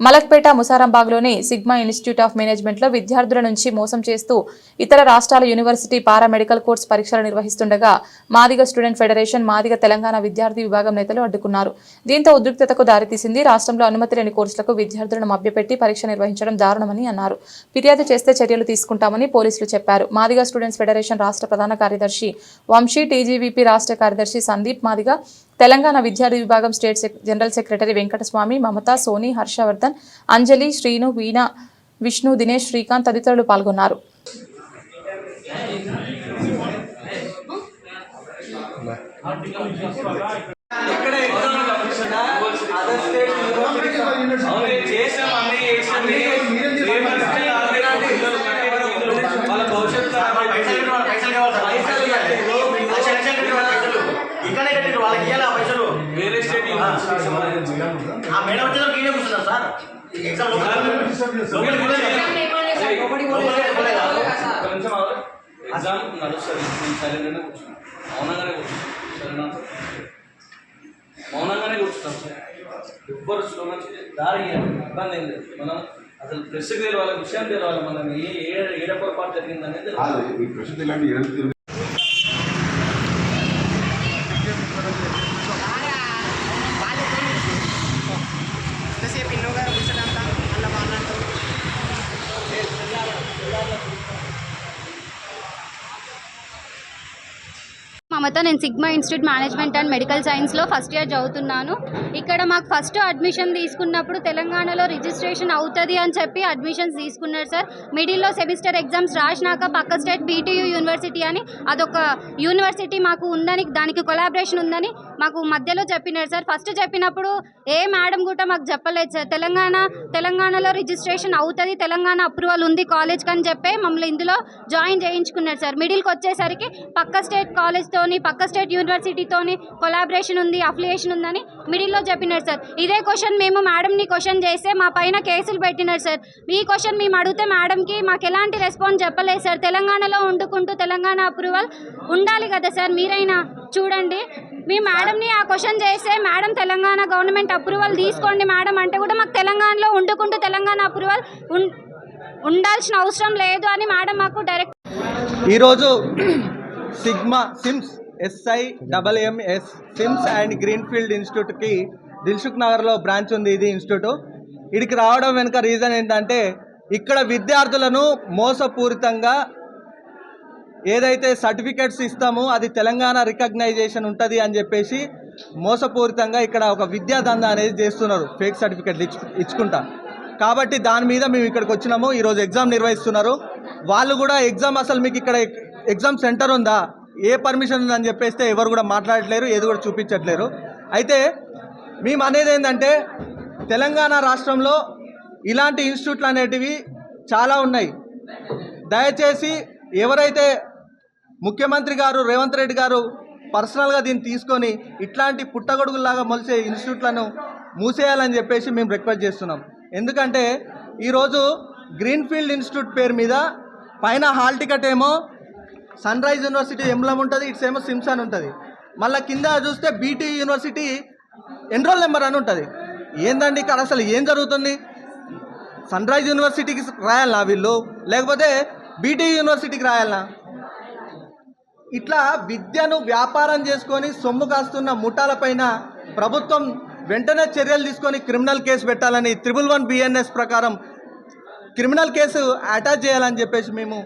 మలక్పేట ముసారాంబాగ్లోని Sigma Institute of మేనేజ్మెంట్లో విద్యార్థుల నుంచి మోసం చేస్తూ ఇతర రాష్ట్రాల యూనివర్సిటీ పారామెడికల్ కోర్స్ పరీక్షలు నిర్వహిస్తుండగా మాదిగ స్టూడెంట్ ఫెడరేషన్ మాదిగ తెలంగాణ విద్యార్థి విభాగం నేతలు అడ్డుకున్నారు. దీంతో ఉద్రిక్తతకు దారితీసింది రాష్ట్రంలో అనుమతి లేని కోర్సులకు విద్యార్థులను మభ్యపెట్టి పరీక్ష నిర్వహించడం దారుణమని అన్నారు. ఫిర్యాదు చేస్తే చర్యలు తీసుకుంటామని పోలీసులు చెప్పారు. మాదిగ స్టూడెంట్స్ ఫెడరేషన్ రాష్ట్ర ప్రధాన కార్యదర్శి వంశీ టీజీవీపీ రాష్ట్ర కార్యదర్శి సందీప్ మాదిగ తెలంగాణ విద్యార్థి విభాగం state sec- general secretary Venkataswamy Mamata Soni Harshavardhan Anjali Srinu Veena Vishnu Dinesh Srikanth తదితరులు పాల్గొన్నారు. ఇక్కడ ఆ మేడం వచ్చేదాకా ఈయనే కూర్చున్నాం సార్. ఎగ్జామ్ లోపల ఎగ్జామ్ నడుస్తుంది. నేను సైలెంట్గానే కూర్చున్నాను మౌనంగానే కూర్చున్నాను సరేనా మౌనంగానే కూర్చున్నాం. సార్ ఎవ్వరు దారి. ఇబ్బంది ఏం లేదు. మనం అసలు ప్రెస్కి తెలవాలి విషయం తెలవాలి మనం ఏ ఏ ఏడ పొరపాటు సుమత నేను Sigma Institute management and medical సైన్స్లో ఫస్ట్ ఇయర్ చదువుతున్నాను. ఇక్కడ మాకు ఫస్ట్ అడ్మిషన్ తీసుకున్నప్పుడు తెలంగాణలో రిజిస్ట్రేషన్ అవుతుంది అని చెప్పి అడ్మిషన్స్ తీసుకున్నారు సార్. మిడిల్లో సెమిస్టర్ ఎగ్జామ్స్ రాసినాక పక్క స్టేట్ బీటీయూ యూనివర్సిటీ అని అదొక యూనివర్సిటీ మాకు ఉందని దానికి కొలాబరేషన్ ఉందని మాకు మధ్యలో చెప్పినారు సార్. ఫస్ట్ చెప్పినప్పుడు ఏ మేడం కూడా మాకు చెప్పలేదు సార్. తెలంగాణ తెలంగాణలో రిజిస్ట్రేషన్ అవుతుంది తెలంగాణ అప్రూవల్ ఉంది కాలేజ్కి అని చెప్పి మమ్మల్ని ఇందులో జాయిన్ చేయించుకున్నారు సార్. మిడిల్కి వచ్చేసరికి పక్క స్టేట్ కాలేజ్తోని పక్క స్టేట్ యూనివర్సిటీతోని కొలాబరేషన్ ఉంది అఫిలియేషన్ ఉందని మిడిల్లో చెప్పినారు సార్. ఇదే క్వశ్చన్ మేము మేడంని క్వశ్చన్ చేస్తే మా పైన కేసులు పెట్టినారు సార్. ఈ క్వశ్చన్ మేము అడిగితే మేడంకి మాకు ఎలాంటి రెస్పాన్స్ చెప్పలేదు సార్. తెలంగాణలో వండుకుంటూ తెలంగాణ అప్రూవల్ ఉండాలి కదా సార్. మీరైనా చూడండి. మీ మేడంని ఆ క్వశ్చన్ చేస్తే మేడం తెలంగాణ గవర్నమెంట్ అప్రూవల్ తీసుకోండి మేడం అంటే కూడా మాకు తెలంగాణలో ఉండుకుంటూ తెలంగాణ అప్రూవల్ ఉండాల్సిన అవసరం లేదు అని మేడం మాకు డైరెక్ట్ ఈరోజు sigma SIMS SI double MS SIMS and greenfield ఇన్స్టిట్యూట్కి దిల్సుఖ్ నగర్లో బ్రాంచ్ ఉంది ఇది ఇన్స్టిట్యూట్. ఇడికి రావడం వెనుక రీజన్ ఏంటంటే ఇక్కడ విద్యార్థులను మోసపూరితంగా ఏదైతే సర్టిఫికెట్స్ ఇస్తామో అది తెలంగాణ రికగ్నైజేషన్ ఉంటుంది అని చెప్పేసి మోసపూరితంగా ఇక్కడ ఒక విద్యాదంద అనేది చేస్తున్నారు. ఫేక్ సర్టిఫికెట్లు ఇచ్చు ఇచ్చుకుంటా. కాబట్టి దాని మీద మేము ఇక్కడికి వచ్చినాము. ఈరోజు ఎగ్జామ్ నిర్వహిస్తున్నారు. వాళ్ళు కూడా ఎగ్జామ్ అసలు మీకు ఇక్కడ ఎగ్జామ్ సెంటర్ ఉందా? ఏ పర్మిషన్ ఉందని చెప్పేస్తే ఎవరు కూడా మాట్లాడట్లేరు ఏది కూడా చూపించట్లేరు. అయితే మేము అనేది ఏంటంటే తెలంగాణ రాష్ట్రంలో ఇలాంటి ఇన్స్టిట్యూట్లు అనేటివి చాలా ఉన్నాయి. దయచేసి ఎవరైతే ముఖ్యమంత్రి గారు రేవంత్ రెడ్డి గారు పర్సనల్గా దీన్ని తీసుకొని ఇట్లాంటి పుట్టగొడుగులాగా మొలిచే ఇన్స్టిట్యూట్లను మూసేయాలని చెప్పేసి మేము రిక్వెస్ట్ చేస్తున్నాం. ఎందుకంటే ఈరోజు గ్రీన్ఫీల్డ్ ఇన్స్టిట్యూట్ పేరు మీద పైన హాల్ టికెట్ ఏమో సన్ రైజ్ యూనివర్సిటీ ఎంబ్లం ఉంటుంది ఇట్స్ ఏమో సిమ్స్ అని ఉంటుంది. మళ్ళీ కింద చూస్తే బీటీ యూనివర్సిటీ ఎన్రోల్ నెంబర్ అని ఉంటుంది. ఏందండి ఇక్కడ అసలు ఏం జరుగుతుంది? సన్ రైజ్ యూనివర్సిటీకి రాయాలా వీళ్ళు? లేకపోతే బీటీ యూనివర్సిటీకి రాయాలనా? ఇట్లా విద్యను వ్యాపారం చేసుకొని సొమ్ము కాస్తున్న ముఠాలపైన ప్రభుత్వం వెంటనే చర్యలు తీసుకొని క్రిమినల్ కేసు పెట్టాలని త్రిబుల్ వన్ బిఎన్ఎస్ ప్రకారం క్రిమినల్ కేసు అటాచ్ చేయాలని చెప్పేసి మేము